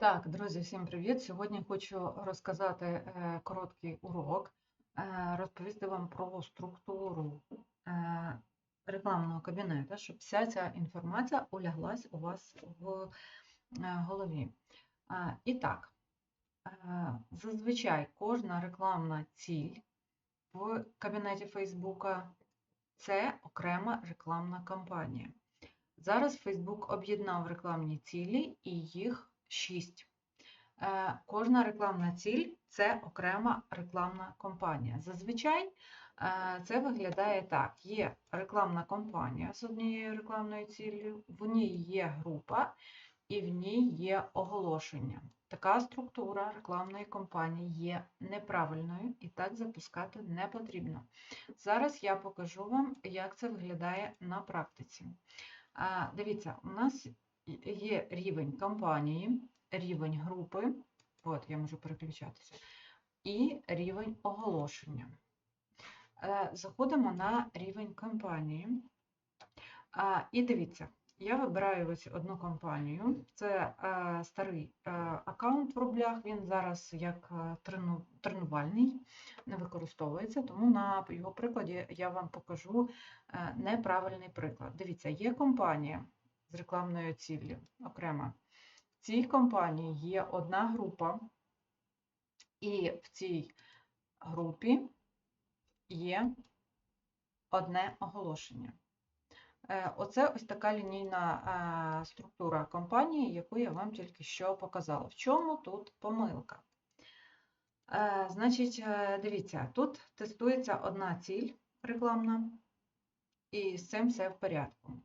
Так, друзі, всім привіт! Сьогодні хочу розказати е, короткий урок, е, розповісти вам про структуру е, рекламного кабінету, щоб вся ця інформація уляглась у вас в голові. І так, зазвичай кожна рекламна ціль в кабінеті Фейсбука це окрема рекламна кампанія. Зараз Facebook об'єднав рекламні цілі і їх шість. Е, Кожна рекламна ціль це окрема рекламна кампанія. Зазвичай е, це виглядає так: є рекламна кампанія з однією рекламною ціллю, в ній є група і в ній є оголошення. Така структура рекламної кампанії є неправильною і так запускати не потрібно. Зараз я покажу вам, як це виглядає на практиці. Дивіться, у нас є рівень кампанії, рівень групи, от я можу переключатися, і рівень оголошення. Е, Заходимо на рівень кампанії. А, І дивіться, я вибираю ось одну компанію. Це е, старий е, аккаунт в рублях, він зараз як е, тренувальний, не використовується, тому на його прикладі я вам покажу е, неправильний приклад. Дивіться, є компанія з рекламною ціллю окремо. В цій компанії є одна група, і в цій групі є одне оголошення. Е, Оце ось така лінійна е, структура компанії, яку я вам тільки що показала. В чому тут помилка? Е, Значить, дивіться, тут тестується одна ціль рекламна, і з цим все в порядку.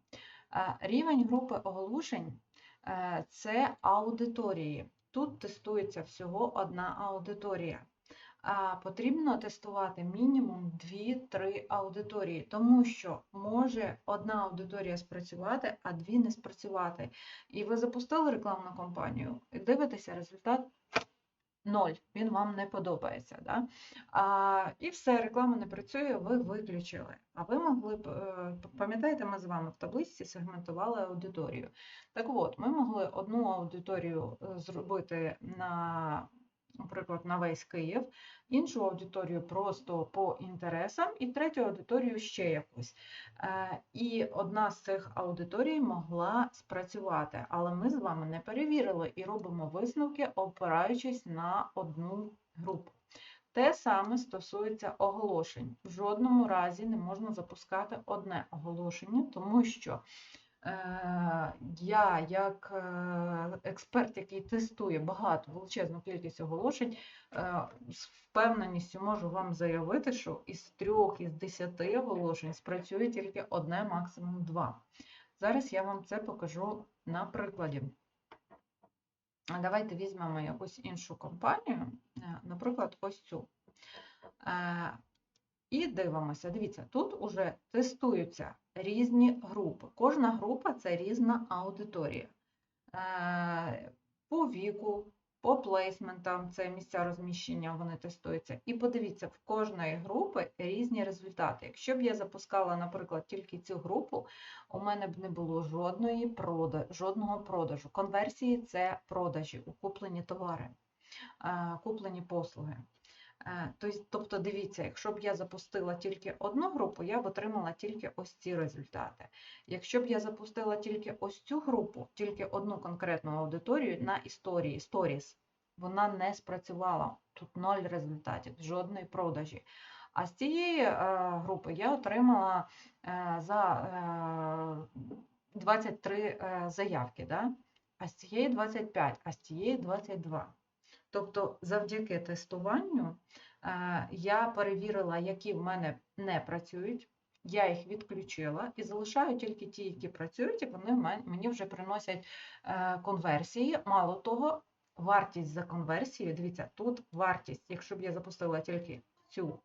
Е, Рівень групи оголошень е, це аудиторії. Тут тестується всього одна аудиторія. А потрібно тестувати мінімум 2-3 аудиторії, тому що може одна аудиторія спрацювати, а дві не спрацювати. І ви запустили рекламну кампанію, дивитеся результат. Ноль, він вам не подобається. Да? А, і все, реклама не працює, ви виключили. А ви могли б, е, пам'ятаєте, ми з вами в таблиці сегментували аудиторію. Так от, ми могли одну аудиторію е, зробити на, наприклад, на весь Київ, іншу аудиторію просто по інтересам, і третю аудиторію ще якусь. Е, І одна з цих аудиторій могла спрацювати, але ми з вами не перевірили і робимо висновки, опираючись на одну групу. Те саме стосується оголошень. В жодному разі не можна запускати одне оголошення, тому що я, як е, експерт, який тестує багато величезну кількість оголошень, е, з впевненістю можу вам заявити, що із трьох із десяти оголошень спрацює тільки одне, максимум два. Зараз я вам це покажу на прикладі. Давайте візьмемо якусь іншу компанію, е, наприклад, ось цю. Е, І дивимося. Дивіться, тут уже тестуються різні групи. Кожна група це різна аудиторія. Е, По віку, по плейсментам, це місця розміщення, вони тестуються. І подивіться, в кожної групи різні результати. Якщо б я запускала, наприклад, тільки цю групу, у мене б не було жодної прода... жодного продажу. Конверсії це продажі, куплені товари, е, куплені послуги. Е, Тобто, дивіться, якщо б я запустила тільки одну групу, я б отримала тільки ось ці результати. Якщо б я запустила тільки ось цю групу, тільки одну конкретну аудиторію на історії, сторіс, вона не спрацювала. Тут ноль результатів, жодної продажі. А з цієї е, групи я отримала е, за е, 23 е, заявки, да? а з цієї 25, а з цієї 22. Тобто, завдяки тестуванню е, я перевірила, які в мене не працюють, я їх відключила і залишаю тільки ті, які працюють, і вони мені вже приносять е, конверсії. Мало того, вартість за конверсію, дивіться, тут вартість, якщо б я запустила тільки цю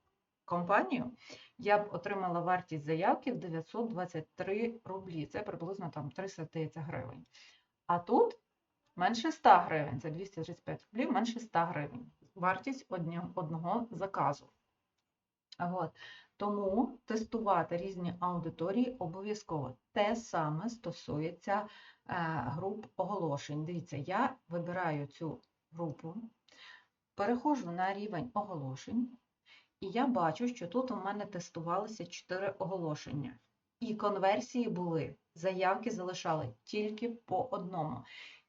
компанію, я б отримала вартість заявки в 923 рублі. Це приблизно там 300 гривень. А тут менше 100 гривень, це 235 рублів, менше 100 гривень. Вартість одного заказу. От. Тому тестувати різні аудиторії обов'язково. Те саме стосується е, груп оголошень. Дивіться, я вибираю цю групу, переходжу на рівень оголошень, і я бачу, що тут у мене тестувалися 4 оголошення. І конверсії були, заявки залишали тільки по одному.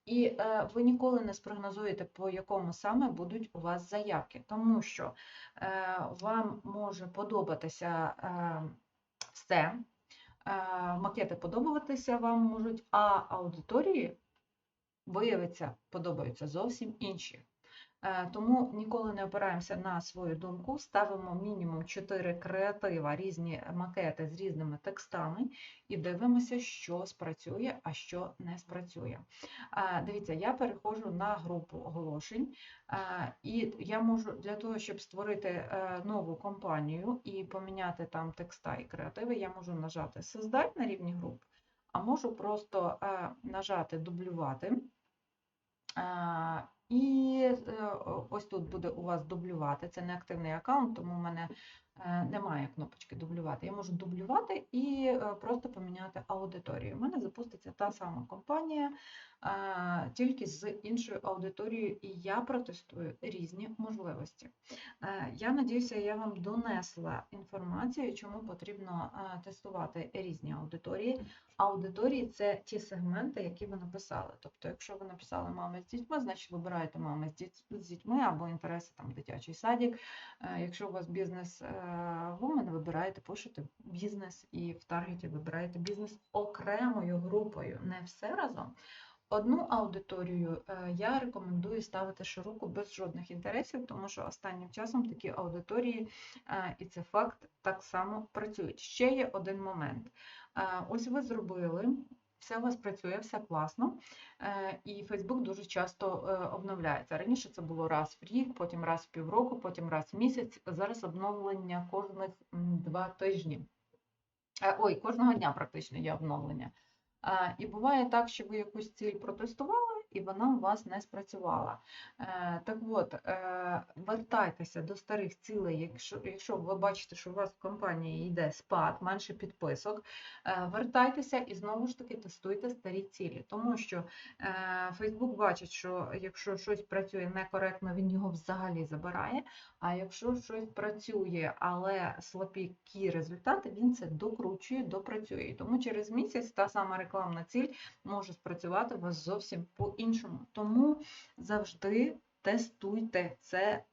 І е, ви ніколи не спрогнозуєте, по якому саме будуть у вас заявки, тому що е, вам може подобатися е, все, макети подобатися вам можуть, а аудиторії, виявиться, подобаються зовсім інші. Е, Тому ніколи не опираємося на свою думку, ставимо мінімум 4 креатива, різні макети з різними текстами і дивимося, що спрацює, а що не спрацює. Е, Дивіться, я переходжу на групу оголошень, е, і я можу для того, щоб створити нову компанію і поміняти там текста і креативи, я можу нажати Создать на рівні груп, а можу просто нажати Дублювати. І е, ось тут буде у вас дублювати. Це не активний аккаунт, тому в мене немає кнопочки дублювати. Я можу дублювати і е, просто поміняти аудиторію. У мене запуститься та сама компанія, е, тільки з іншою аудиторією, і я протестую різні можливості. Е, Я надіюся, я вам донесла інформацію, чому потрібно е, тестувати різні аудиторії. Аудиторії це ті сегменти, які ви написали. Тобто, якщо ви написали мами з дітьми, значить вибираєте мами з дітьми або інтереси там дитячий садик. Е, Якщо у вас бізнес вумен, вибираєте, пишете бізнес і в таргеті вибираєте бізнес окремою групою, не все разом. Одну аудиторію е, я рекомендую ставити широку без жодних інтересів, тому що останнім часом такі аудиторії, е, і це факт, так само працюють. Ще є один момент. Е, Ось ви зробили, все у вас працює, все класно. Е, І Facebook дуже часто е, обновляється. Раніше це було раз в рік, потім раз в півроку, потім раз в місяць. Зараз обновлення кожних два тижні. Е, Ой, кожного дня практично є обновлення. І буває так, що ви якусь ціль протестували, і вона у вас не спрацювала. Е, Так от, е, вертайтеся до старих цілей, якщо, якщо ви бачите, що у вас в компанії йде спад, менше підписок, е, вертайтеся і знову ж таки тестуйте старі цілі. Тому що Facebook бачить, що якщо щось працює некоректно, він його взагалі забирає. А якщо щось працює, але слабкі результати, він це докручує, допрацює. Тому через місяць та сама рекламна ціль може спрацювати у вас зовсім по-іншому. Тому завжди тестуйте це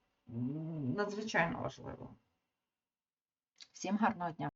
надзвичайно важливо. Всім гарного дня!